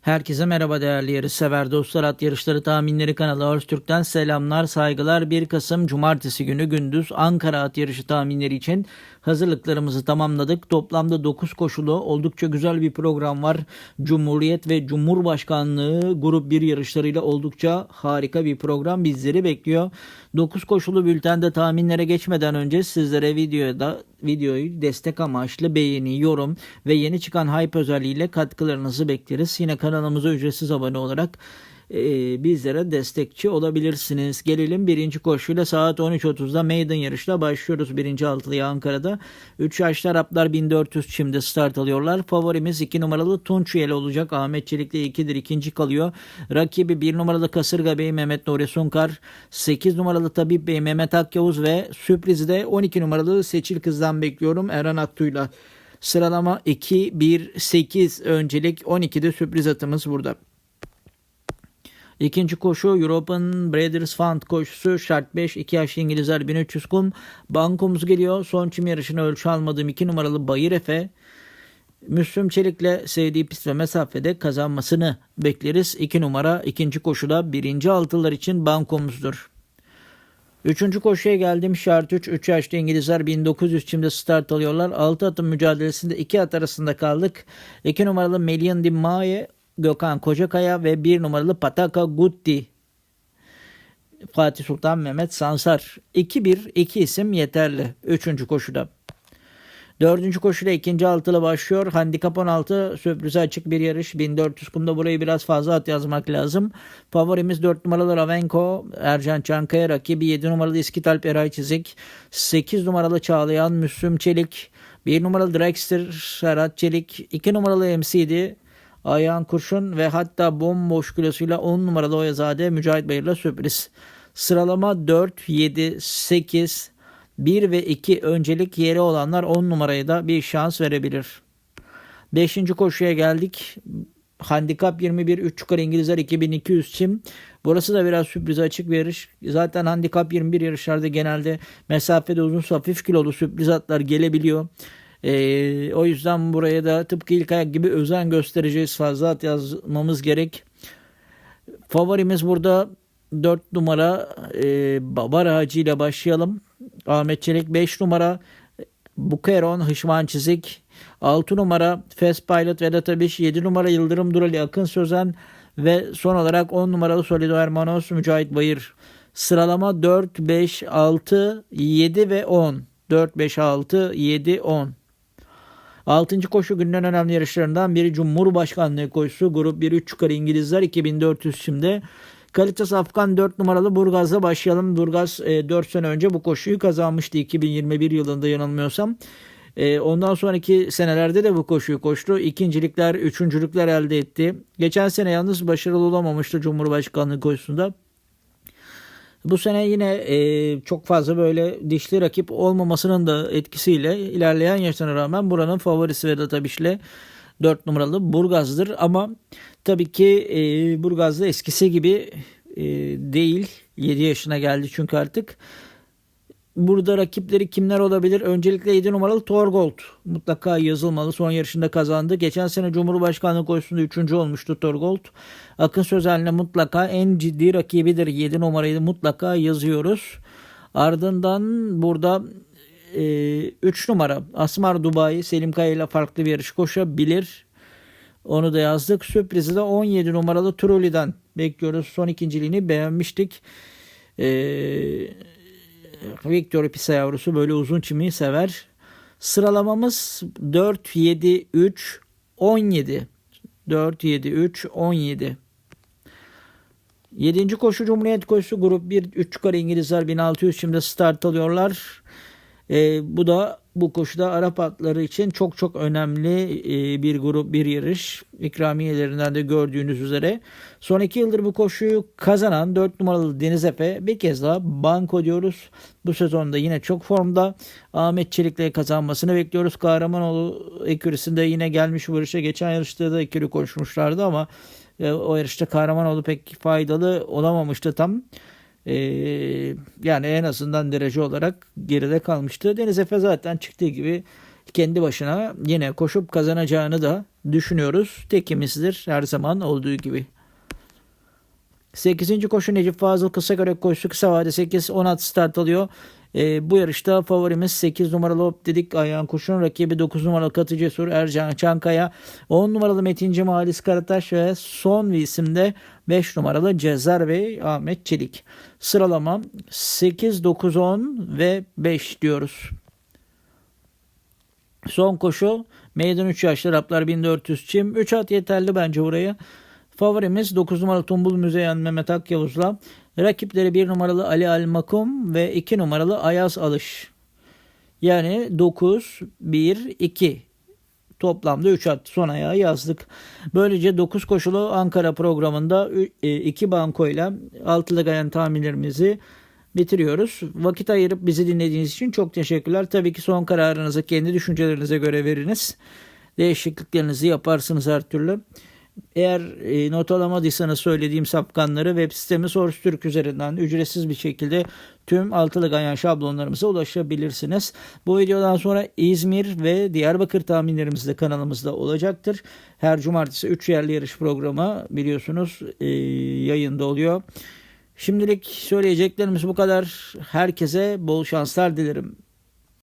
Herkese merhaba değerli yarışsever dostlar. At Yarışları Tahminleri kanalı Öztürk'ten selamlar, saygılar. 1 Kasım Cumartesi günü gündüz Ankara At Yarışı tahminleri için hazırlıklarımızı tamamladık. Toplamda 9 koşulu oldukça güzel bir program var. Cumhuriyet ve Cumhurbaşkanlığı grup 1 yarışlarıyla oldukça harika bir program bizleri bekliyor. 9 koşulu bültende tahminlere geçmeden önce sizlere videoda videoyu destek amaçlı beğeni, yorum ve yeni çıkan hype özelliğiyle katkılarınızı bekleriz. Yine kanalımıza ücretsiz abone olarak e, bizlere destekçi olabilirsiniz. Gelelim birinci koşuyla saat 13.30'da Maiden yarışla başlıyoruz. Birinci altılıya Ankara'da. 3 yaşlı Araplar 1400 şimdi start alıyorlar. Favorimiz 2 numaralı Tunçuyel olacak. Ahmet Çelik'le 2'dir. ikinci kalıyor. Rakibi 1 numaralı Kasırga Bey Mehmet Nuri Sunkar. 8 numaralı Tabip Bey Mehmet Akyavuz ve sürprizi de 12 numaralı Seçil Kız'dan bekliyorum Eren Aktu'yla. Sıralama 2, 1, 8 öncelik 12'de sürpriz atımız burada. İkinci koşu European Breeders Fund koşusu şart 5 2 yaşlı İngilizler 1300 kum. Bankomuz geliyor. Son çim yarışını ölçü almadığım 2 numaralı Bayır Efe. Müslüm Çelik'le sevdiği pist ve mesafede kazanmasını bekleriz. 2 numara ikinci koşuda birinci altılar için bankomuzdur. Üçüncü koşuya geldim. Şart 3. 3 yaşlı İngilizler 1900 çimde start alıyorlar. 6 atım mücadelesinde 2 at arasında kaldık. 2 numaralı Melian Di Maye, Gökhan Kocakaya ve 1 numaralı Pataka Gutti. Fatih Sultan Mehmet Sansar. 2-1 2 isim yeterli. Üçüncü koşuda. Dördüncü koşuyla ikinci altılı başlıyor. Handikap 16 sürprize açık bir yarış. 1400 kumda burayı biraz fazla at yazmak lazım. Favorimiz 4 numaralı Ravenko. Ercan Çankaya rakibi 7 numaralı İskitalp Eray Çizik. 8 numaralı Çağlayan Müslüm Çelik. 1 numaralı Dragster Serhat Çelik. 2 numaralı MCD. Ayhan Kurşun ve hatta bomboş kilosuyla 10 numaralı Oyazade Mücahit Bayır'la sürpriz. Sıralama 4, 7, 8, 1 ve 2 öncelik yeri olanlar 10 numaraya da bir şans verebilir. 5. koşuya geldik. Handikap 21 3 yukarı İngilizler 2200 çim. Burası da biraz sürprize açık bir yarış. Zaten handikap 21 yarışlarda genelde mesafede uzun hafif kilolu sürpriz atlar gelebiliyor. Ee, o yüzden buraya da tıpkı ilk ayak gibi özen göstereceğiz. Fazla yazmamız gerek. Favorimiz burada 4 numara e, Babar Hacı ile başlayalım. Ahmet Çelik 5 numara Bukeron Hışman Çizik 6 numara Fast Pilot Vedat Abiş 7 numara Yıldırım Durali Akın Sözen ve son olarak 10 numaralı Solido Hermanos Mücahit Bayır. Sıralama 4, 5, 6, 7 ve 10. 4, 5, 6, 7, 10. Altıncı koşu günün önemli yarışlarından biri Cumhurbaşkanlığı koşusu. Grup 1 3 yukarı İngilizler 2400 şimdi. Kalitas Afgan 4 numaralı Burgaz'la başlayalım. Burgaz e, 4 sene önce bu koşuyu kazanmıştı 2021 yılında yanılmıyorsam. E, ondan sonraki senelerde de bu koşuyu koştu. İkincilikler, üçüncülükler elde etti. Geçen sene yalnız başarılı olamamıştı Cumhurbaşkanlığı koşusunda. Bu sene yine e, çok fazla böyle dişli rakip olmamasının da etkisiyle ilerleyen yaşlarına rağmen buranın favorisi Vedat Abiş'le 4 numaralı Burgaz'dır. Ama tabii ki e, Burgaz'da eskisi gibi e, değil. 7 yaşına geldi çünkü artık. Burada rakipleri kimler olabilir? Öncelikle 7 numaralı Torgold. Mutlaka yazılmalı. Son yarışında kazandı. Geçen sene Cumhurbaşkanlığı koşusunda 3. olmuştu Torgold. Akın Sözen'le mutlaka en ciddi rakibidir. 7 numarayı mutlaka yazıyoruz. Ardından burada 3 e, numara Asmar Dubai Selim Kaya ile farklı bir yarış koşabilir. Onu da yazdık. Sürprizi de 17 numaralı Trulli'den bekliyoruz. Son ikinciliğini beğenmiştik. Eee Victor Pisa yavrusu böyle uzun çimi sever. Sıralamamız 4, 7, 3, 17. 4, 7, 3, 17. 7. koşu Cumhuriyet koşusu grup 1 3 yukarı İngilizler 1600 şimdi start alıyorlar. E, bu da bu koşuda Arap atları için çok çok önemli e, bir grup bir yarış. İkramiyelerinden de gördüğünüz üzere. Son iki yıldır bu koşuyu kazanan 4 numaralı Deniz Efe bir kez daha banko diyoruz. Bu sezonda yine çok formda. Ahmet Çelik'le kazanmasını bekliyoruz. Kahramanoğlu ekürüsünde yine gelmiş bu yarışa. Geçen yarışta da ekürü koşmuşlardı ama e, o yarışta Kahramanoğlu pek faydalı olamamıştı tam. Ee, yani en azından derece olarak geride kalmıştı. Deniz Efe zaten çıktığı gibi kendi başına yine koşup kazanacağını da düşünüyoruz. Tekimizdir her zaman olduğu gibi. 8. koşu Necip Fazıl kısa görek koşusu kısa vade 8 10 at start alıyor. Ee, bu yarışta favorimiz 8 numaralı Hop dedik ayağın kuşun rakibi 9 numaralı Katı Cesur Ercan Çankaya 10 numaralı Metin Cem Halis Karataş ve son bir isimde 5 numaralı Cezar ve Ahmet Çelik. Sıralama 8, 9, 10 ve 5 diyoruz. Son koşu meydan 3 yaşlı Raplar 1400 çim. 3 at yeterli bence buraya. Favorimiz 9 numaralı Tumbul Müzeyyen Mehmet Akyavuz'la. Rakipleri 1 numaralı Ali Almakum ve 2 numaralı Ayaz Alış. Yani 9, 1, 2. Toplamda 3 at son ayağı yazdık. Böylece 9 koşulu Ankara programında 2 bankoyla altılı gayen tahminlerimizi bitiriyoruz. Vakit ayırıp bizi dinlediğiniz için çok teşekkürler. Tabii ki son kararınızı kendi düşüncelerinize göre veriniz. Değişikliklerinizi yaparsınız her türlü. Eğer e, not alamadıysanız söylediğim sapkanları web sitemi Source Türk üzerinden ücretsiz bir şekilde tüm altılı ganyan şablonlarımıza ulaşabilirsiniz. Bu videodan sonra İzmir ve Diyarbakır tahminlerimiz de kanalımızda olacaktır. Her cumartesi 3 yerli yarış programı biliyorsunuz e, yayında oluyor. Şimdilik söyleyeceklerimiz bu kadar. Herkese bol şanslar dilerim.